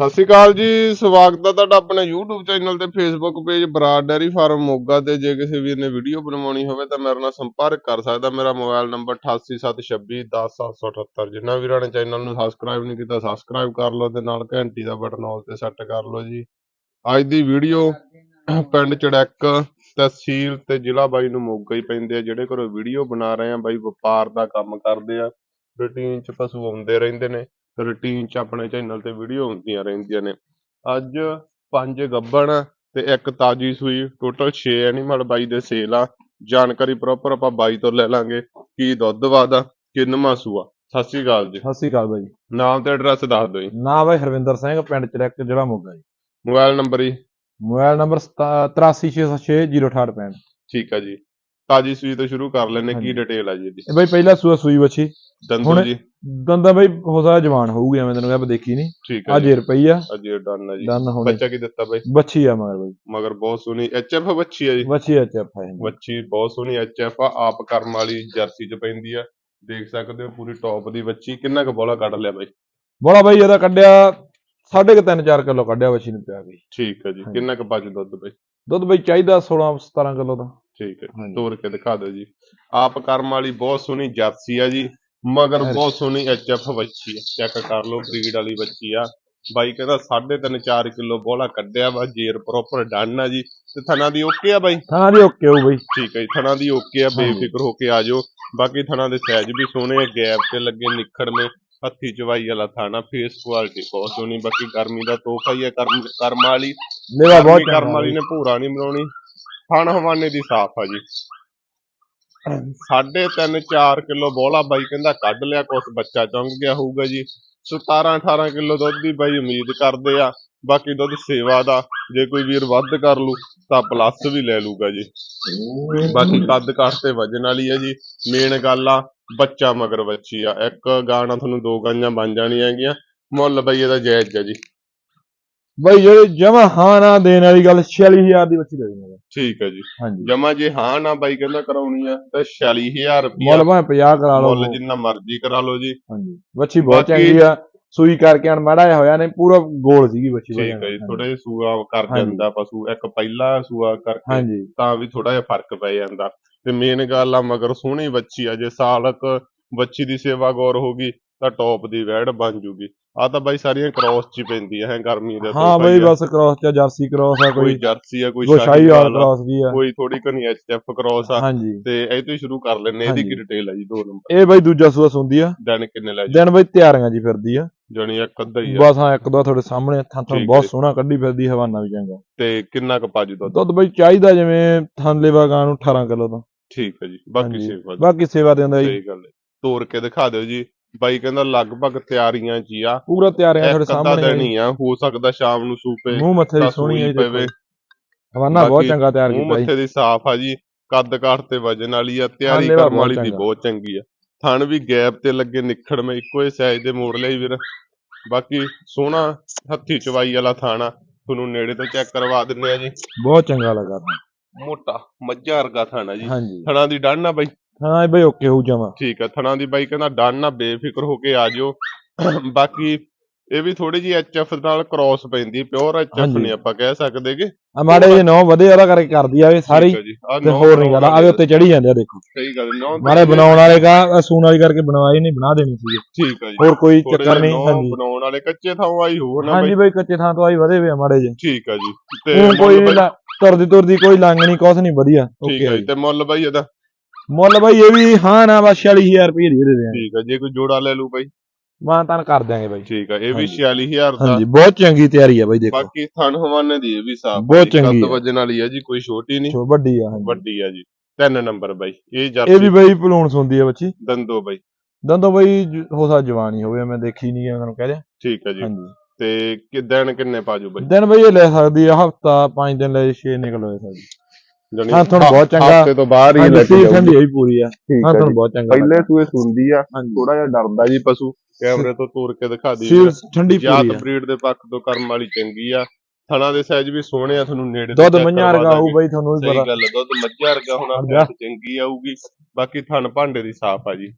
ਸਤਿ ਸ਼੍ਰੀ ਅਕਾਲ ਜੀ, ਸਵਾਗਤ ਹੈ ਤੁਹਾਡਾ ਆਪਣੇ YouTube ਚੈਨਲ ਤੇ Facebook page Brar dairy farm Moga ਤੇ। ਜੇ ਕਿਸੇ ਵੀਰ ਨੇ ਵੀਡੀਓ ਬਣਵਾਉਣੀ ਹੋਵੇ ਤਾਂ ਮੇਰੇ ਨਾਲ ਸੰਪਰਕ ਕਰ ਸਕਦਾ। ਮੇਰਾ ਮੋਬਾਈਲ ਨੰਬਰ 8876210778 ਜਿਨ੍ਹਾਂ ਵੀਰਾਂ ਨੇ ਚੈਨਲ ਨੂੰ ਸਬਸਕ੍ਰਾਈਬ ਨਹੀਂ ਕੀਤਾ ਸਬਸਕ੍ਰਾਈਬ ਕਰ ਲਓ ਤੇ ਨਾਲ ਘੰਟੀ ਦਾ ਬਟਨ ਆਲ ਤੇ ਸੈੱਟ ਕਰ ਲਓ ਜੀ। ਅੱਜ ਦੀ ਵੀਡੀਓ ਪਿੰਡ ਚੜੈਕ ਤਹਿਸੀਲ ਤੇ ਜ਼ਿਲ੍ਹਾ ਬਾਈ ਨੂੰ ਮੋਗਾ ਹੀ ਪੈਂਦੇ ਆ, ਜਿਹੜੇ ਘਰੋਂ ਵੀਡੀਓ ਬਣਾ ਰਹੇ ਆ, ਬਾਈ ਵਪਾਰ ਦਾ ਕੰਮ ਕਰਦੇ ਆ। ਰੂਟੀਨ ਚ ਪਸ਼ੂ ਆਉਂਦੇ ਰਹਿੰਦੇ ਨੇ। ਰੂਟੀਨ ਚ ਆਪਣੇ ਚੈਨਲ ਤੇ ਵੀਡੀਓ ਹੁੰਦੀਆਂ ਰਹਿੰਦੀਆਂ ਨੇ। ਅੱਜ ਪੰਜ ਗੱਬਣ ਤੇ ਇੱਕ ਤਾਜੀ ਸੂਈ ਟੋਟਲ 6 ਐਨੀਮਲ ਬਾਈ ਦੇ ਸੇਲ ਆ। ਜਾਣਕਾਰੀ ਪ੍ਰੋਪਰ ਆਪਾਂ ਬਾਈ ਤੋਂ ਲੈ ਲਾਂਗੇ। ਕੀ ਦੁੱਧ ਵਾਦਾ ਕਿੰਨਵਾਂ ਸੂਆ ਸਤਿ ਸ਼੍ਰੀ ਅਕਾਲ ਜੀ। ਸਤਿ ਸ਼੍ਰੀ ਅਕਾਲ ਬਾਈ। ਨਾਮ ਤੇ ਐਡਰੈਸ ਦੱਸ ਦਿਓ ਜੀ। ਨਾਮ ਬਾਈ ਹਰਵਿੰਦਰ ਸਿੰਘ ਪਿੰਡ ਚਰੈਕ ਜ਼ਿਲ੍ਹਾ ਮੋਗਾ ਜੀ। ਮੋਬਾਈਲ ਨੰਬਰ ਜੀ। ਮੋਬਾਈਲ ਨੰਬਰ 8360600865 ਠੀਕ ਆ ਜੀ। ਤਾਜੀ ਸੂਈ ਤੋਂ ਸ਼ੁਰੂ ਕਰ ਲੈਨੇ ਕੀ। ਡਿਟੇਲ ਆ ਜੀ ਇਹਦੀ? ਇਹ ਬਾਈ ਪਹਿਲਾ ਸੂਆ ਸੂਈ ਬੱਚੀ ਦੰਦੂ ਜੀ। ਦੰਦਾ ਬਾਈ ਹੋ ਸਕਦਾ ਜਵਾਨ ਹੋਊਗੀ ਐਵੇਂ ਤੈਨੂੰ ਕਿਹਾ ਦੇਖੀ ਨਹੀਂ ਠੀਕ ਆ ਜੀ। ਜੇਰ ਪਈ ਆ। ਅਜੇ ਡਨ ਆ ਜੀ। ਦੰਦ ਹੋਣੇ ਬੱਚਾ ਕੀ ਦਿੱਤਾ ਬਾਈ? ਬੱਚੀ ਆ ਮਗਰ ਬਾਈ। ਮਗਰ ਬਹੁਤ ਸੋਹਣੀ ਐਚਐਫ ਬੱਚੀ ਆ ਜੀ। ਬੱਚੀ ਆ ਚੱਪ ਹੈ ਬੱਚੀ ਬਹੁਤ ਸੋਹਣੀ ਐਚਐਫ ਆ। ਆਪ ਕਰਮ ਵਾਲੀ ਜਰਸੀ ਚ ਪੈਂਦੀ ਆ। ਦੇਖ ਸਕਦੇ ਹੋ ਪੂਰੀ ਟੌਪ ਦੀ ਬੱਚੀ। ਕਿੰਨਾ ਕੁ ਬੋਲਾ ਕੱਢ ਲਿਆ ਬਾਈ? ਬੋਲਾ ਬਾਈ ਇਹਦਾ ਕੱਢਿਆ ਸਾਢੇ ਕੁ ਤਿੰਨ 4 ਕਿਲੋ ਕੱਢਿਆ ਬੱਚੀ ਨੂੰ ਪਿਆ ਗਈ ਠੀਕ ਹੈ ਜੀ। ਹਾਂਜੀ। ਕਿੰਨਾ ਕੁ ਬਚ ਦੁੱਧ ਬਾਈ? ਦੁੱਧ ਬਾਈ ਚਾਹੀਦਾ 16 17 ਕਿਲੋ ਦਾ ਠੀਕ ਹੈ ਹਾਂਜੀ। ਤੋਰ ਕੇ ਦਿਖਾ ਦਿਓ ਜੀ। ਆਪ ਕਰਮ ਵਾਲੀ ਬਹੁਤ ਸੋਹਣੀ ਜਰਸੀ ਆ ਜੀ। ਮਗਰ। ਬਹੁਤ ਸੋਹਣੀ ਐਚਐਫ ਬੱਚੀ ਆ ਚੈੱਕ ਕਰ ਲਓ ਬਰੀਡ ਵਾਲੀ ਬੱਚੀ ਆ। ਬਾਈ ਕਹਿੰਦਾ 3.5 4 ਕਿਲੋ ਬੋਲਾ ਕੱਢਿਆ ਵਾ ਜੇਰ ਪ੍ਰੋਪਰ ਡਨ ਆ ਜੀ। ਤੇ ਥਣਾ ਦੀ ਓਕੇ ਆ ਬਾਈ? ਥਾਂ ਦੀ ਓਕੇ ਹੋ ਬਾਈ। ਠੀਕ ਹੈ ਜੀ ਥਣਾ ਦੀ ਓਕੇ ਆ। ਬੇਫਿਕਰ ਹੋ ਕੇ ਆ ਜਾਓ। ਬਾਕੀ ਥਣਾ ਦੇ ਸਾਈਜ਼ ਵੀ ਸੋਹਣੇ ਆ ਗੈਪ ਤੇ ਲੱਗੇ ਨਿਖੜਵੇਂ ਹੱਥੀ ਚਵਾਈ ਵਾਲਾ ਥਾਣਾ ਫੇਸ ਕੁਆਲਿਟੀ ਬਹੁਤ ਸੋਹਣੀ। ਬਾਕੀ ਗਰਮੀ ਦਾ ਤੋਹਫਾ ਹੀ ਹੈ ਕਰਮ ਕਰਮ ਵਾਲੀ। ਲੇਵਾ ਬਹੁਤ ਕਰਮ ਵਾਲੀ ਨੇ ਭੂਰਾ ਨਹੀਂ ਬਣਾਉਣੀ। ਥਣ ਹਵਾਨੇ ਦੀ ਸਾਫ਼ ਆ ਜੀ। ਸਾਢੇ ਤਿੰਨ 4 ਕਿਲੋ ਬੋਲਾ ਬਾਈ ਕਹਿੰਦਾ ਕੱਢ ਲਿਆ, ਕੁਛ ਬੱਚਾ ਚੁੰਗ ਗਿਆ ਹੋਊਗਾ ਜੀ। 17 18 ਕਿਲੋ ਦੁੱਧ ਦੀ ਬਾਈ ਉਮੀਦ ਕਰਦੇ ਆ, ਬਾਕੀ ਦੁੱਧ ਸੇਵਾ ਦਾ, ਜੇ ਕੋਈ ਵੀਰ ਵੱਧ ਕਰ ਲੂ, ਤਾਂ ਪਲੱਸ ਵੀ ਲੈ ਲੂਗਾ ਜੀ। ਬਾਕੀ ਕੱਦ ਕਾਠ ਤੇ ਵਜਨ ਵਾਲੀ ਹੈ ਜੀ। ਮੇਨ ਗੱਲ ਆ, ਬੱਚਾ ਮਗਰ ਬੱਚੀ ਆ। ਇੱਕ ਗਾਣਾ ਤੁਹਾਨੂੰ ਦੋ ਗਾਈਆਂ ਬਣ ਜਾਣੀਆਂ ਹੈਗੀਆਂ। ਮੁੱਲ ਬਈ ਇਹਦਾ ਜਾਇਜ਼ ਆ ਜੀ। ਬਾਈ ਜਿਹੜੇ ਜਮਾ ਹਾਂ ਨਾ ਦੇਣ ਵਾਲੀ ਗੱਲ 46000 ਦੀ ਬੱਚੀ ਦੇ ਦੇਣੀ ਠੀਕ ਹੈ ਜੀ। ਹਾਂਜੀ। ਜਮਾ ਜੇ ਹਾਂ ਨਾ ਬਾਈ ਕਹਿੰਦਾ ਕਰਾਉਣੀ ਆ ਤਾਂ 46000 ਰੁਪਇਆ ਮੁੱਲ ਭਾਵੇਂ 50 ਕਰਾ ਲਓ। ਮੁੱਲ ਜਿੰਨਾ ਮਰਜ਼ੀ ਕਰਾ ਲਓ ਜੀ। ਹਾਂਜੀ। ਬੱਚੀ ਬਹੁਤ ਚੰਗੀ ਆ। ਸੂਈ ਕਰਕੇ ਅਣ ਮਾੜਾ ਹੋਇਆ ਨੇ ਪੂਰਾ ਗੋਲ ਸੀਗੀ ਬੱਚੀ। ਠੀਕ ਹੈ ਜੀ ਥੋੜਾ ਜਿਹਾ ਸੂਆ ਕਰ। ਜਾਂਦਾ ਪਸ਼ੂ ਇੱਕ ਪਹਿਲਾ ਸੂਆ ਕਰਕੇ ਹਾਂਜੀ। ਤਾਂ ਵੀ ਥੋੜਾ ਜਿਹਾ ਫ਼ਰਕ ਪੈ ਜਾਂਦਾ। ਤੇ ਮੇਨ ਗੱਲ ਆ ਮਗਰ ਸੋਹਣੀ ਬੱਚੀ ਆ ਜੇ ਸਾਲਕ ਬੱਚੀ ਦੀ ਸੇਵਾ ਗੌਰ ਹੋਗੀ ਤਾਂ ਟੌਪ ਦੀ ਵੈੜ ਬਣ ਜੂਗੀ। ਆ ਤਾਂ ਬਾਈ ਸਾਰੀਆਂ ਕ੍ਰਾਸ ਚ ਹੀ ਪੈਂਦੀਆਂ ਹੈ ਗਰਮੀ ਦੇ ਹਾਂ ਬਈ ਬਸ ਕ੍ਰਾਸ ਚ ਜਰਸੀ ਕ੍ਰਾਸ ਆ ਕੋਈ ਜਰਸੀ ਆ ਕੋਈ ਕੋਈ ਸ਼ਾਹੀ ਸ਼ਾਹੀਵਾਲ ਕ੍ਰਾਸ ਵੀ ਆ। ਕੋਈ ਥੋੜੀ ਘਣੀ ਐਚਐਫ ਕ੍ਰਾਸ ਆ। ਹਾਂਜੀ। ਤੇ ਇਹ ਤੋਂ ਹੀ ਸ਼ੁਰੂ ਕਰ ਲੈਨੇ ਇਹਦੀ। ਕੀ ਡਿਟੇਲ ਆ ਜੀ ਦੋ ਨੰਬਰ ਇਹ ਬਈ ਦੂਜਾ ਸੂਆ ਸੁੰਦੀ ਆ। ਦਿਨ ਕਿੰਨੇ ਲੈ ਜੀ ਦਿਨ ਬਈ ਤਿਆਰੀਆਂ ਜੀ ਫਿਰਦੀ ਆ। ਜਣੀ ਇੱਕ ਅੱਧਾ ਹੀ ਆ। ਬਸ ਹਾਂ ਇੱਕ ਦੋ ਤੁਹਾਡੇ ਸਾਹਮਣੇ ਥਾਂ ਥਾਂ ਬਹੁਤ। ਸੋਹਣਾ ਕੱਢੀ ਫਿਰਦੀ ਹਵਾਨਾ ਵੀ ਚੰਗਾ। ਤੇ ਕਿੰਨਾ ਕੁ ਪਾਜੀ ਦੁੱਧ? ਦੁੱਧ ਬਈ ਚਾਹੀਦਾ ਜਿਵੇਂ ਥਾਂਲੇ ਵਾਗਾਂ ਨੂੰ 18 ਕਿਲੋ ਦਾ ਠੀਕ ਹੈ ਜੀ ਬਾਕੀ। ਸੇਵਾ ਬਾਕੀ ਸੇਵਾ ਦਿੰਦਾ ਜੀ ਸਹੀ ਗੱਲ ਹੈ। ਤੋੜ ਕੇ ਦਿਖਾ ਦਿਓ ਜੀ। ਬਾਈ ਕਹਿੰਦਾ ਲਗਭਗ ਤਿਆਰੀਆਂ ਚ ਹੀ ਆ। ਪੂਰਾ ਤਿਆਰੀਆਂ ਤੁਹਾਡੇ ਇੱਕ ਅੱਧਾ ਸਾਹਮਣੇ ਦਿਨ ਹੀ ਆ ਹੋ ਸਕਦਾ ਸ਼ਾਮ ਨੂੰ ਸੂਪੇ ਮੂੰਹ ਮੱਥੇ ਦੀ ਸੋਹਣੀ ਹੈ ਪਵੇ। ਹਵਾਨਾ ਬਹੁਤ ਬਾਕੀ ਚੰਗਾ ਤਿਆਰ ਮੂੰਹ ਕੀਤਾ ਜੀ। ਮੱਥੇ ਦੀ ਸਾਫ਼ ਆ ਜੀ ਕੱਦ ਕਾਠ ਤੇ ਵਜਨ ਵਾਲੀ ਆ ਤਿਆਰੀ ਵਾਲਾ ਕਰਨ ਵਾਲੀ ਬਹੁਤ ਦੀ ਚੰਗਾ। ਬਹੁਤ ਚੰਗੀ ਆ। ਥਣ ਵੀ ਗੈਪ ਤੇ ਲੱਗੇ ਨਿਖੜ ਮੇ ਇੱਕੋ ਹੀ ਸਾਈਜ਼ ਦੇ ਮੋੜ ਲਈ ਵੀਰ। ਬਾਕੀ ਸੋਹਣਾ ਹੱਥੀ ਚਵਾਈ ਵਾਲਾ ਥਾਣਾ ਤੁਹਾਨੂੰ ਨੇੜੇ ਤੋਂ ਚੈੱਕ ਕਰਵਾ ਦਿੰਨੇ ਆ ਜੀ। ਬਹੁਤ ਚੰਗਾ ਲੱਗਾ। ਮੋਟਾ ਮੱਝਾਂ ਵਰਗਾ ਥਾਣਾ ਜੀ। ਹਾਂਜੀ। ਥਣਾ ਦੀ ਡਨ ਆ ਬਾਈ। ਹਾਂ ਬਈ ਓਕੇ ਹੋਊ ਜਾਵਾ। ਠੀਕ ਆ ਥਣਾ ਦੀ ਬਾਈ ਕਹਿੰਦਾ ਡਨ ਆ ਬੇਫਿਕਰ ਹੋ ਕੇ ਆ ਜਿਓ। ਬਾਕੀ ਇਹ ਵੀ ਥੋੜੀ ਜੀ ਐਚਐਫ ਨਾਲ ਕ੍ਰਾਸ ਪੈਂਦੀ ਪਿਓਰ ਐਚਐਫ। ਨਹੀਂ ਆਪਾਂ ਕਹਿ ਸਕਦੇਗੇ ਆ ਮਾੜੇ ਜਿਹੇ ਨੌ ਵਧੇ ਉਹਦਾ ਕਰਕੇ ਕਰਦੀ ਆ ਇਹ ਸਾਰੀ। ਜੀ। ਤੇ ਨੌਂ ਹੋਰ ਨਹੀਂ ਬਣਾਉਣ ਆਵੇ ਉੱਤੇ ਚੜੀ ਜਾਂਦੇ ਆ ਦੇਖੋ। ਸਹੀ ਗੱਲ ਨੌ ਮਾੜੇ ਬਣਾਉਣ ਵਾਲੇ ਕਾ ਸੂਣ ਵਾਲੀ ਕਰਕੇ ਬਣਵਾਈ ਨਹੀਂ ਬਣਾ ਦੇਣੀ ਸੀ। ਠੀਕ ਆ ਜੀ। ਹੋਰ ਕੋਈ ਚੱਕਰ ਨਹੀਂ ਹਾਂਜੀ। ਬਣਾਉਣ ਵਾਲੇ ਕੱਚੇ ਥਾਂ ਆਈ ਹੋ ਨਾ ਹਾਂਜੀ ਬਾਈ। ਬਈ ਕੱਚੇ ਥਾਂ ਤੋਂ ਆਈ ਵਧੇ ਵੇ ਮਾੜੇ ਜਿਹੇ। ਠੀਕ ਆ ਜੀ। ਤੇ ਕੋਈ ਤੁਰਦੀ ਤੁਰਦੀ ਕੋਈ ਲੰਗ ਨਹੀਂ ਕੁਛ ਨਹੀਂ ਵਧੀਆ। ਠੀਕ ਆ ਜੀ। ਤੇ ਮੁੱਲ ਬਾਈ ਇਹਦਾ ਮੁੱਲ ਬਾਈ ਇਹ ਵੀ ਹਾਂ ਨਾ ਬਸ 46000 ਰੁਪਏ ਦੀ ਦੇ ਠੀਕ ਆ ਜੇ ਕੋਈ ਜੋੜਾ ਲੈ ਲੂ ਬਾਈ। ਮਾਂ ਤਾਂ ਕਰ ਦਿਆਂਗੇ ਬਾਈ। ਠੀਕ ਆ ਇਹ ਵੀ ਹਾਂਜੀ। 46000 ਦਾ। ਹਾਂਜੀ ਬਹੁਤ ਚੰਗੀ ਤਿਆਰੀ ਆ ਬਾਈ ਦੇਖੋ। ਬਾਕੀ ਥਣ ਹਵਾਨੇ ਦੀ ਇਹ ਵੀ ਸਾਫ਼ ਬਹੁਤ ਚੰਗੀ ਆ। ਵਜਨ ਵਾਲੀ ਆ ਜੀ ਕੋਈ ਛੋਟੀ ਨਹੀਂ। ਵੱਡੀ ਆ ਹਾਂਜੀ। ਵੱਡੀ ਆ ਜੀ। ਤਿੰਨ ਨੰਬਰ ਬਾਈ ਇਹ ਇਹ ਵੀ ਜਰਸੀ ਬਾਈ ਪਲੂਣ ਸੁੰਦੀ ਆ ਬੱਚੀ। ਦੰਦੋ ਬਾਈ। ਦੰਦੋਂ ਬਾਈ ਹੋ ਸਕਦਾ ਜਵਾਨੀ ਹੋਵੇ ਮੈਂ ਦੇਖੀ ਨਹੀਂ ਇਹਨਾਂ ਨੂੰ ਕਹਿ ਦਿਆਂ ਠੀਕ ਆ ਜੀ। ਹਾਂਜੀ। ਤੇ ਕਿ ਦਿਨ ਕਿੰਨੇ ਪਾਜੂ ਬਾਈ? ਦਿਨ ਬਈ ਇਹ ਲੈ ਸਕਦੀ ਆ ਹਫਤਾ 5 ਦਿਨ ਲੈ 6 ਨਿਕਲ ਹੋਏ ਸਕਦੀ ਜਾਣੀ ਹਾਂ, ਤੁਹਾਨੂੰ ਬਹੁਤ ਚੰਗਾ। ਹਫ਼ਤੇ ਤੋਂ ਬਾਹਰ ਹੀ ਲੱਗ ਸੀ ਜਾਊਗੀ। ਹੋਈ ਪੂਰੀ ਆ। ਹਾਂ ਤੁਹਾਨੂੰ ਜੀ। ਬਹੁਤ ਚੰਗਾ ਪਹਿਲੇ ਸੂਏ ਸੁੰਦੀ ਆ ਥੋੜਾ ਜਿਹਾ ਡਰਦਾ ਜੀ ਪਸ਼ੂ ਕੈਮਰੇ ਤੋਂ ਤੋੜ ਕੇ ਦਿਖਾ ਦੀ ਸੀ ਠੰਡੀ ਜਾਤ ਪੂਰੀ ਆ। ਬਰੀਡ ਦੇ ਪੱਖ ਤੋਂ ਕਰਮ ਵਾਲੀ ਚੰਗੀ ਆ। ਥਣਾ ਦੇ ਸਾਈਜ਼ ਵੀ ਸੋਹਣੇ ਆ ਤੁਹਾਨੂੰ ਨੇੜੇ ਦੁੱਧ ਮੰਝਾਂ ਵਰਗਾ ਦਾਂਗੇ। ਬਾਈ ਤੁਹਾਨੂੰ ਵੀ ਸਹੀ ਪਤਾ। ਗੱਲ ਆ, ਦੁੱਧ ਮੱਝਾਂ ਵਰਗਾ ਹੋਣਾ। ਚੰਗੀ ਆਊਗੀ। ਬਾਕੀ ਥਣ ਭਾਂਡੇ ਦੀ ਸਾਫ਼ ਆ ਜੀ।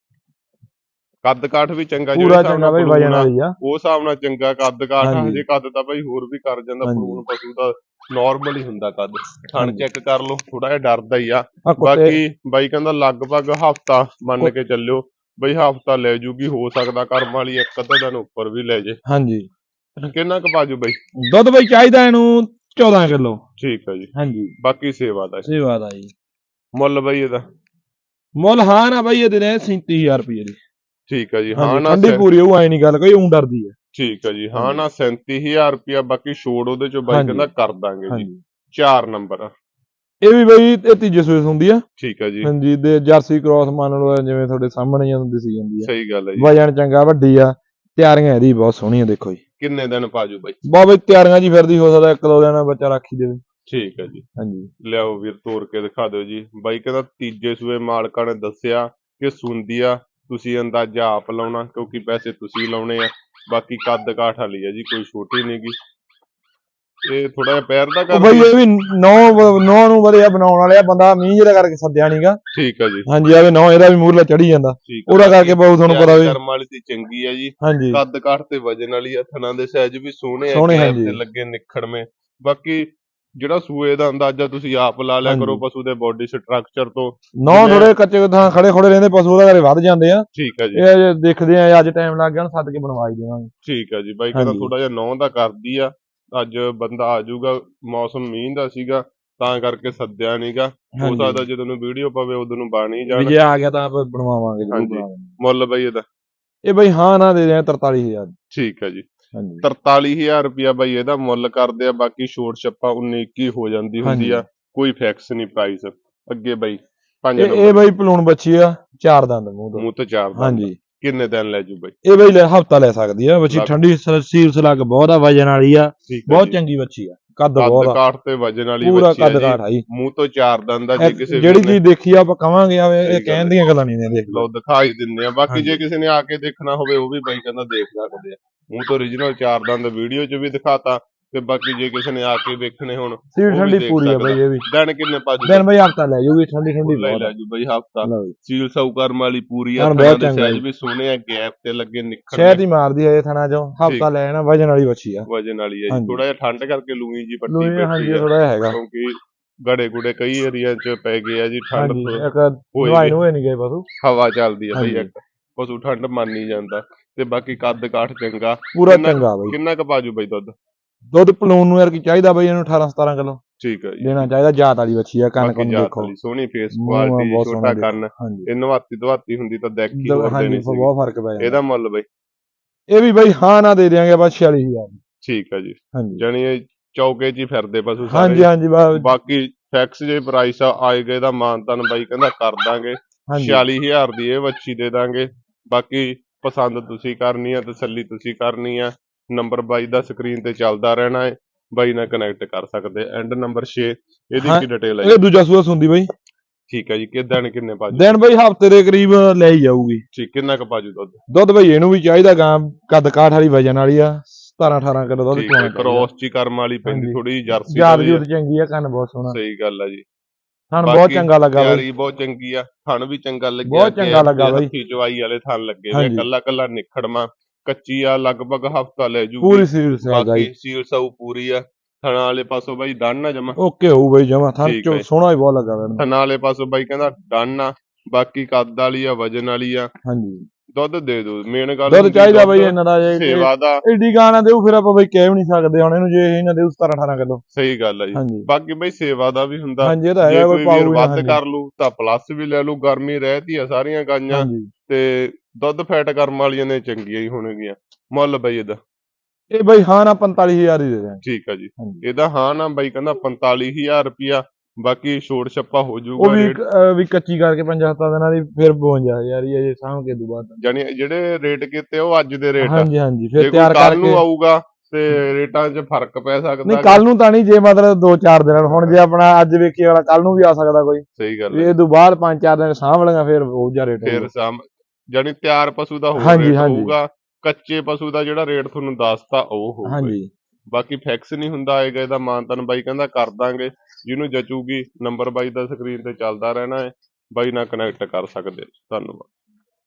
ਕੱਦ ਕਾਠ ਵੀ ਚੰਗਾ ਜਿਹੜੇ ਚੰਗਾ ਬਈ ਵਜਨ ਵਾਲੀ ਆ। ਉਹ ਹਿਸਾਬ ਨਾਲ ਚੰਗਾ ਕੱਦ ਕਾਠ। ਹਜੇ। ਕੱਦ ਤਾਂ ਬਈ ਹੋਰ ਵੀ ਕਰ ਜਾਂਦਾ। ਭਲੂਣ ਪਸ਼ੂ ਦਾ ਨਾਰਮਲ ਹੀ ਹੁੰਦਾ ਕੱਦ ਥਣ। ਚੈੱਕ ਕਰ ਲਓ ਥੋੜਾ ਜਿਹਾ ਡਰਦਾ ਹੀ ਆ। ਬਾਕੀ ਬਾਈ ਕਹਿੰਦਾ ਲਗਭਗ ਹਫਤਾ ਮੰਨ ਕੇ ਚੱਲਿਓ ਬਈ ਹਫਤਾ ਲੈ ਜੂਗੀ ਹੋ ਸਕਦਾ ਕਰਮ ਵਾਲੀ ਇੱਕ ਅੱਧਾ ਦਿਨ ਉੱਪਰ ਵੀ ਲੈ ਜੇ। ਹਾਂਜੀ। ਕਿੰਨਾ ਕੁ ਬਾਜੂ ਬਈ? ਦੁੱਧ ਬਈ ਚਾਹੀਦਾ ਇਹਨੂੰ 14 ਕਿਲੋ। ਠੀਕ ਆ ਜੀ। ਹਾਂਜੀ। ਬਾਕੀ ਸੇਵਾ ਦਾ ਸੇਵਾ ਦਾ ਜੀ। ਮੁੱਲ ਬਈ ਇਹਦਾ? ਮੁੱਲ ਹਾਂ ਨਾ ਬਈ ਇਹਦੇ ਨੇ 37000 ਰੁਪਏ ਦੀ। ਠੀਕ ਆ ਜੀ ਹਾਂ ਨਾ ਠੰਡੀ ਪੂਰੀ ਉਹ ਐ ਨਹੀਂ ਗੱਲ ਕੋਈ ਉਂ ਡਰਦੀ ਹੈ। ਠੀਕ ਆ ਜੀ ਹਾਂ ਨਾ 37000 ਰੁਪਿਆ ਬਾਕੀ ਛੋੜ ਉਹਦੇ ਚੋਂ ਬਾਈ। ਕਹਿੰਦਾ ਕਰ ਦਾਂਗੇ ਜੀ। ਹਾਂਜੀ। 4 ਨੰਬਰ ਇਹ ਵੀ ਬਈ ਇਹ ਤੀਜੇ ਸੂਏ ਹੁੰਦੀ ਆ। ਠੀਕ ਆ ਜੀ। ਹਾਂਜੀ ਦੇ ਜਰਸੀ ਕ੍ਰਾਸ ਮੰਨ ਲਓ ਜਿਵੇਂ ਤੁਹਾਡੇ ਸਾਹਮਣੇ ਹੀ ਹੁੰਦੀ ਸੀ ਜਾਂਦੀ ਆ। ਸਹੀ ਗੱਲ ਹੈ ਜੀ। ਵਜਨ ਚੰਗਾ ਵੱਡੀ ਆ ਤਿਆਰੀਆਂ ਇਹਦੀ ਬਹੁਤ ਸੋਹਣੀਆਂ ਦੇਖੋ ਜੀ। ਕਿੰਨੇ ਦਿਨ ਪਾਜੂ ਬਾਈ? ਬਹੁਤ ਬਈ ਤਿਆਰੀਆਂ ਜੀ ਫਿਰਦੀ ਹੋ ਸਕਦਾ ਇੱਕ ਦੋ ਦਿਨ ਬੱਚਾ ਰੱਖੀ ਦੇਵੇ। ਠੀਕ ਆ ਜੀ। ਹਾਂਜੀ। ਲਿਆਓ ਵੀਰ ਤੋੜ ਕੇ ਦਿਖਾ ਦਿਓ ਜੀ। ਬਾਈ ਕਹਿੰਦਾ ਤੀਜੇ ਸੂਏ ਮਾਲਕਾਂ ਨੇ ਦੱਸਿਆ ਕਿ ਸੁੰਦੀ ਆ ਤੁਸੀਂ ਅੰਦਾਜ਼ਾ ਆਪ ਲਾਉਣਾ ਕਿਉਂਕਿ ਪੈਸੇ ਤੁਸੀਂ ਲਾਉਣੇ ਆ ਬਾਕੀ ਕੱਦ ਕਾਠ ਵਾਲੀ ਆ ਜੀ ਕੋਈ ਛੋਟੀ ਨਹੀਂਗੀ ਇਹ ਥੋੜਾ ਜਿਹਾ ਪੈਰ ਦਾ ਕਰ ਬਈ ਇਹ ਵੀ ਨੌ ਨੌ ਨੂੰ ਵਧੀਆ ਬਣਾਉਣ ਵਾਲੇ ਆ ਬੰਦਾ ਮੀਂਹ ਜਿਹੜਾ ਕਰਕੇ ਸੱਦਿਆ ਨਹੀਂਗਾ ਠੀਕ ਆ ਜੀ। ਹਾਂਜੀ ਆਵੇ ਨੌ ਇਹਦਾ ਵੀ ਮੂਰਲਾ ਚੜੀ ਜਾਂਦਾ। ਉਹਦਾ ਕਰਕੇ ਬਹੁਤ ਤੁਹਾਨੂੰ ਪਤਾ ਵੀ ਕਰਮ ਵਾਲੀ ਤੇ ਚੰਗੀ ਆ ਜੀ। ਕੱਦ ਕਾਠ ਤੇ ਵਜਨ ਵਾਲੀ ਆ ਥਣਾ ਦੇ ਸਾਈਜ਼ ਵੀ ਸੋਹਣੇ ਆ। ਤੇ ਲੱਗੇ ਨਿਖੜਵੇਂ। ਬਾਕੀ ਜਿਹੜਾ ਸੂਏ ਦਾ ਅੰਦਾਜ਼ਾ ਤੁਸੀਂ ਆਪ ਲਾ ਲਿਆ ਕਰੋ। ਪਸ਼ੂ ਦੇ ਬੋਡੀ ਸਟਰਕਚਰ ਤੋਂ। ਨੌ ਥੋੜੇ ਕੱਚੇ ਥਾਂ ਖੜੇ ਖੜੇ ਰਹਿੰਦੇ ਪਸ਼ੂ ਉਹਦਾ ਘਰੇ ਵੱਧ ਜਾਂਦੇ ਆ। ਠੀਕ ਆ ਜੀ। ਇਹ ਜੇ ਦੇਖਦੇ ਆ ਅੱਜ ਟਾਈਮ ਲੱਗ ਗਿਆ ਸੱਦ ਕੇ ਬਣਵਾਈ ਦੇਵਾਂਗੇ। ਠੀਕ ਆ ਜੀ ਬਾਈ ਕਹਿੰਦਾ। ਥੋੜਾ ਜਿਹਾ ਨੌ ਦਾ ਕਰਦੀ ਆ। ਅੱਜ ਬੰਦਾ ਆ ਜਾਊਗਾ ਮੌਸਮ ਮੀਂਹ ਦਾ ਸੀਗਾ ਤਾਂ ਕਰਕੇ ਸੱਦਿਆ ਨਹੀਂਗਾ ਹੋ। ਸਕਦਾ ਜਦੋਂ ਨੂੰ ਵੀਡੀਓ ਪਵੇ ਉਦੋਂ ਨੂੰ ਬਣ ਹੀ ਜਾਣ। ਜੇ ਆ ਗਿਆ ਤਾਂ ਆਪਾਂ ਬਣਵਾਵਾਂਗੇ ਦੇਵਾਂਗੇ। ਮੁੱਲ ਬਾਈ ਇਹਦਾ। ਇਹ ਬਈ ਹਾਂ ਨਾ ਦੇ ਦੇ 43000 ਠੀਕ ਆ ਜੀ। ਹਾਂਜੀ। 43000 ਰੁਪਿਆ ਬਾਈ ਇਹਦਾ ਮੁੱਲ ਕਰਦੇ ਆ ਬਾਕੀ ਛੋਟ ਛੱਪਾ 19 21 ਹੋ ਜਾਂਦੀ ਹੁੰਦੀ ਆ। ਕੋਈ ਫਿਕਸ ਨਹੀਂ ਪ੍ਰਾਈਸ ਅੱਗੇ ਬਾਈ ਪੰਜ ਇਹ ਨੰਬਰ। ਇਹ ਬਈ ਪਲੂਣ ਬੱਚੀ ਆ ਚਾਰ ਦੰਦ ਮੂੰਹ ਤੋਂ। ਮੂੰਹ ਤੇ ਚਾਰ ਦੰਦ। ਹਾਂਜੀ। ਕਿੰਨੇ ਦਿਨ ਲੈ ਜੂ ਬਾਈ? ਇਹ ਬਈ ਹਫਤਾ ਲੈ ਸਕਦੀ ਆ ਬੱਚੀ ਠੰਡੀ ਸ- ਸੀਲ ਸਲੱਗ ਬਹੁਤ ਆ ਵਜਨ ਵਾਲੀ ਆ। ਬਹੁਤ। ਚੰਗੀ ਬੱਚੀ ਆ। ਕੱਦ ਬਹੁਤ ਆ। ਕਾਠ ਤੇ ਵਜਨ ਵਾਲੀ ਪੂਰਾ ਬੱਚੀ ਆ ਕੱਦ ਜੀ। ਕਾਠ ਆਈ ਮੂੰਹ ਤੋਂ ਚਾਰ ਦੰਦ ਆ ਜੇ ਕਿਸੇ ਜਿਹੜੀ ਚੀਜ਼ ਦੇਖੀ ਆ ਆਪਾਂ ਕਵਾਂਗੇ ਆ ਇਹ ਕਹਿਣ। ਦੀਆਂ ਗੱਲਾਂ ਨਹੀਂ ਨੇ ਦੇਖ ਲਓ। ਲੋ ਦਿਖਾਈ ਦਿੰਦੇ ਆ। ਬਾਕੀ ਜੇ। ਕਿਸੇ ਨੇ ਆ ਕੇ ਦੇਖਣਾ ਹੋਵੇ ਉਹ ਵੀ ਬਾਈ ਕਹਿੰਦਾ ਦੇਖ ਸਕਦੇ ਆ। ਮੂੰਹ ਤੋਂ origignal ਚਾਰ ਦੰਦ ਵੀਡੀਓ 'ਚ ਵੀ ਦਿਖਾਤਾ। ਤੇ ਬਾਕੀ ਜੇ ਕਿਸੇ ਨੇ ਆ ਕੇ ਵੇਖਣੇ ਹੁਣ ਵੀ ਠੰਡੀ ਪੂਰੀ ਸਕਦਾ। ਬਈ ਇਹ ਵੀ ਦਿਨ ਕਿੰਨੇ ਪਾਜੂ ਦਿਨ ਬਈ ਹਫਤਾ ਲੈ ਜੂਗੀ ਠੰਡੀ ਠੰਡੀ ਲੈ ਜੂ ਬਈ ਹਫਤਾ। ਸੀਲ ਸੌਕਰਮ ਵਾਲੀ ਪੂਰੀ ਆ ਹਾਂ, ਥਣਾ ਦੇ ਸਾਈਜ਼। ਵੀ ਸੋਹਣੇ ਆ ਗੈਪ ਤੇ ਲੱਗੇ ਨਿਕਲ ਸ਼ਹਿਦ ਹੀ ਮਾਰਦੀ ਆ ਇਹ ਥਣਾ ਚੋਂ। ਹਫਤਾ ਲੈ ਨਾ ਵਜਨ ਵਾਲੀ ਬੱਚੀ ਆ ਵਜਨ ਵਾਲੀ ਹਾਂਜੀ। ਥੋੜਾ ਜਿਹਾ ਠੰਡ ਕਰਕੇ ਲੂਈ ਜੀ ਪੱਟੀ ਲੋਹੇ ਹਾਂਜੀ ਥੋੜਾ ਜਿਹਾ ਹੈਗਾ ਕਿਉਂਕਿ ਗੜੇ ਗੁੜੇ ਕਈ ਏਰੀਆ 'ਚ ਪੈ ਗਏ ਆ ਜੀ ਠੰਡ ਤੋਂ ਇੱਕ ਵੀ। ਨੂੰ ਨਹੀਂ ਗਏ ਪਸ਼ੂ ਹਵਾ ਚੱਲਦੀ ਆ ਬਈ। ਇੱਕ ਪਸ਼ੂ ਠੰਡ ਮੰਨ ਨਹੀਂ ਜਾਂਦਾ ਤੇ ਬਾਕੀ ਕੱਦ ਕਾਠ ਚੰਗਾ ਪੂਰਾ ਚੰਗਾ ਬਈ ਕਿੰਨਾ ਕੁ ਪਾਜੂ ਬਈ ਦੁੱਧ ਦੁੱਧ ਪਲੂਣ ਨੂੰ ਯਾਰ ਕੀ ਚਾਹੀਦਾ ਬਈ ਇਹਨੂੰ 18 17 ਕਿਲੋ? ਠੀਕ ਹੈ ਜੀ। ਦੇਣਾ ਚਾਹੀਦਾ ਜਾਤ ਵਾਲੀ ਬੱਚੀ ਆ ਕੰਨ ਕੰਨ ਦੇਖੋ। ਸੋਹਣੀ ਫੇਸ ਕੁਆਲਿਟੀ ਛੋਟਾ ਕੰਨ। ਹਾਂਜੀ। ਇਹ ਨਵਾਤੀ ਦਵਾਤੀ ਹੁੰਦੀ ਤਾਂ ਦੇਖ ਹੀ ਦ- ਹੋਰ ਹਾਂਜੀ ਦੇਣੀ ਸੀ। ਬਹੁਤ ਫ਼ਰਕ ਪੈ ਜਾਂਦਾ। ਇਹਦਾ ਮੁੱਲ ਬਈ। ਇਹ ਵੀ ਬਈ ਹਾਂ ਨਾ ਦੇ ਦਿਆਂਗੇ ਬਸ 46000 ਠੀਕ ਹੈ ਜੀ। ਹਾਂਜੀ। ਜਾਣੀ ਇਹ ਚੌਕੇ 'ਚ ਹੀ ਫਿਰਦੇ ਪਸ਼ੂ ਹਾਂਜੀ ਸਾਰੇ। ਹਾਂਜੀ ਬਾ- ਬਾਕੀ ਫੈਕਸ ਜੇ ਪ੍ਰਾਈਸ ਆ ਆਏ ਗਏ ਦਾ ਮਾਨਤਨ ਬਾਈ ਕਹਿੰਦਾ ਕਰ ਦਾਂਗੇ। ਹਾਂਜੀ। 46000 ਦੀ ਇਹ ਵੱਛੀ ਦੇ ਦਾਂਗੇ। ਬਾਕੀ ਪਸੰਦ ਤੁਸੀਂ ਕਰਨੀ ਆ ਤਸੱਲੀ ਤੁਸੀਂ ਕਰਨੀ ਆ। ਨੰਬਰ ਬਾਈ ਦਾ ਸਕਰੀਨ ਤੇ ਚੱਲਦਾ ਰਹਿਣਾ ਹੈ। ਬਾਈ ਨਾਲ ਕਨੈਕਟ ਕਰ ਸਕਦੇ ਐਂਡ ਨੰਬਰ 6 ਇਹਦੀ ਕੀ ਡਿਟੇਲ ਹੈ? ਇਹ ਦੂਜਾ ਸੂਆ ਸੁੰਦੀ ਬਈ। ਠੀਕ ਹੈ ਜੀ ਕਿਦਾਂ ਨੇ ਕਿੰਨੇ ਪਾਜੂ ਦਿਨ ਬਈ ਹਫ਼ਤੇ ਦੇ ਕਰੀਬ ਲੈ ਹੀ ਜਾਊਗੀ। ਠੀਕ ਕਿੰਨਾ ਕ ਪਾਜੂ ਦੁੱਧ? ਦੁੱਧ ਬਈ ਇਹਨੂੰ ਵੀ ਚਾਹੀਦਾ ਗਾਂ ਕੱਦ ਕਾਠ ਵਾਲੀ ਵਜਨ ਵਾਲੀ ਆ 17 18 ਕਿਲੋ ਦੁੱਧ ਚੋਣਾ ਕ੍ਰੋਸ ਚ ਕਰਮ ਵਾਲੀ ਪੈਂਦੀ। ਥੋੜੀ ਜਰਸੀ ਯਾਰ ਵਾਲੀ ਜੀ ਆ। ਉਹ ਚੰਗੀ ਆ ਕੰਨ ਬਹੁਤ ਸੋਹਣਾ। ਸਹੀ ਗੱਲ ਆ ਜੀ। ਸਾਨੂੰ ਬਹੁਤ ਚੰਗਾ ਲੱਗਾ ਬਈ। ਯਾਰੀ ਬਹੁਤ ਚੰਗੀ ਆ। ਥਣ ਵੀ ਚੰਗਾ ਲੱਗਿਆ ਬਹੁਤ ਚੰਗਾ ਲੱਗਾ ਬਾਈ। ਹੱਥੀ ਚਵਾਈ ਵਾਲੇ ਥਣ ਲੱਗੇ ਹਾਂਜੀ। ਕੱਲਾ ਕੱਲਾ ਨਿਖੜਮਾ ਕੱਚੀ ਆ ਲਗਭਗ ਹਫਤਾ ਲੈ ਜੂਗੀ। ਪੂਰੀ ਸੀਲ ਸਿਆਗਾ ਬਾਕੀ ਸੀਲ ਸੌ ਪੂਰੀ ਆ। ਥਣਾ ਵਾਲੇ ਪਾਸੋਂ ਬਾਈ ਡਨ ਆ ਜਮਾ। ਓਕੇ ਹੋਊ ਬਈ ਜਮਾ। ਥਾਂ ਠੀਕ ਚੋ। ਸੋਹਣਾ ਹੀ ਬਹੁਤ ਲੱਗਾ ਮੈਨੂੰ। ਥਣਾ ਵਾਲੇ ਪਾਸੋਂ ਬਾਈ ਕਹਿੰਦਾ ਡਨ ਆ। ਬਾਕੀ ਕੱਦ ਵਾਲੀ ਆ ਵਜਨ ਵਾਲੀ ਆ। ਹਾਂਜੀ। ਦੁੱਧ ਦੇ ਦੋ ਮੇਨ ਗੱਲ ਦੁੱਧ ਹੁੰਦੀ ਚਾਹੀਦਾ ਬਈ ਦੁੱਧ, ਇਹਨਾਂ ਦਾ ਜੇ ਸੇਵਾ ਦਾ। ਏਡੀ ਗਾਂ ਨਾ ਦੇਊ ਫਿਰ ਆਪਾਂ ਬਈ ਕਹਿ ਵੀ ਨਹੀਂ ਸਕਦੇ। ਹੁਣ ਇਹਨੂੰ ਜੇ ਇਹਨਾਂ ਦੇਊ 17 18 ਕਿਲੋ। ਸਹੀ ਗੱਲ ਆ ਜੀ। ਹਾਂਜੀ। ਬਾਕੀ ਬਈ ਸੇਵਾ ਦਾ ਵੀ ਹੁੰਦਾ। ਹਾਂਜੀ ਇਹ ਤਾਂ ਜੇ ਹੈਗਾ ਕੋਈ ਕੋਈ ਵੀਰ ਵੱਧ ਕਰ ਲੂ ਤਾਂ ਪਲੱਸ ਵੀ ਲੈ ਲੂ ਗਰਮੀ ਰਹਿਤੀ ਆ ਸਾਰੀਆਂ ਗਾਈਆਂ। ਹਾਂਜੀ। ਤੇ ਦੁੱਧ ਫੈਟ ਕਰਮ ਵਾਲੀਆਂ ਨੇ ਚੰਗੀਆਂ ਹੀ ਹੋਣਗੀਆਂ। ਮੁੱਲ ਬਈ ਇਹਦਾ। ਇਹ ਬਈ ਹਾਂ ਨਾ 45000 ਹੀ ਦੇ ਦੇ ਠੀਕ ਆ ਜੀ। ਹਾਂਜੀ। ਇਹਦਾ ਹਾਂ ਨਾ ਬਈ ਕਹਿੰਦਾ 45000 ਰੁਪਿਆ ਬਾਕੀ ਛੋੜ ਛੱਪਾ ਹੋ ਉਹ ਜਾਊਗਾ ਵੀ ਰੇਟ ਅਹ ਵੀ ਕੱਚੀ ਕਰਕੇ 5-7 ਦਿਨਾਂ ਦੀ ਫਿਰ 52000 ਹੀ ਹੈ ਜੇ ਸਾਂਭ ਕੇ ਦੁਬਾਰਾ ਜਾਨੀ ਜਿਹੜੇ ਰੇਟ ਕੀਤੇ ਉਹ ਅੱਜ ਦੇ ਰੇਟ ਆ। ਹਾਂਜੀ ਹਾਂਜੀ ਜੇ ਫਿਰ ਕੋਈ ਤਿਆਰ ਕੱਲ ਨੂੰ ਕਰਕੇ ਆਊਗਾ ਤੇ ਰੇਟਾਂ 'ਚ ਫ਼ਰਕ ਪੈ ਸਕਦਾ ਨਹੀਂ ਕੱਲ ਨੂੰ ਤਾਂ ਨਹੀਂ ਜੇ ਮਤਲਬ 2-4 ਦਿਨਾਂ ਨੂੰ। ਹੁਣ ਜੇ ਆਪਣਾ ਅੱਜ ਵੇਖੀ ਵਾਲਾ ਕੱਲ ਨੂੰ ਵੀ ਆ ਸਕਦਾ ਕੋਈ। ਸਹੀ ਗੱਲ ਹੈ। ਇਹ ਤੋਂ ਬਾਅਦ 5-4 ਦਿਨ ਸਾਂਭ ਲਗਾ ਫਿਰ ਉਹ ਜਾ ਰੇਟ ਫਿਰ ਸਾਮ ਜਾਨੀ ਤਿਆਰ ਪਸ਼ੂ ਦਾ ਹੋਰ ਹਾਂਜੀ, ਰੇਟ ਹਾਂਜੀ। ਹੋਊਗਾ ਕੱਚੇ ਪਸ਼ੂ ਦਾ ਜਿਹੜਾ ਰੇਟ ਤੁਹਾਨੂੰ ਦੱਸਤਾ ਉਹ ਹੋਊਗਾ ਹਾਂਜੀ ਬਾਕੀ ਫਿਕਸ ਨਹੀਂ ਹੁੰਦਾ ਆਏਗਾ ਇਹਦਾ ਮਾਨਤਨ ਬਾਈ ਕਹਿੰਦਾ ਕਰ ਦਾਂਗੇ ਜਿਹਨੂੰ ਜਚੂਗੀ ਨੰਬਰ ਬਾਈ ਦਾ ਸਕਰੀਨ ਤੇ ਚੱਲਦਾ ਰਹਿਣਾ ਹੈ ਬਾਈ ਨਾਲ ਕਨੈਕਟ ਕਰ ਸਕਦੇ ਹੋ। ਧੰਨਵਾਦ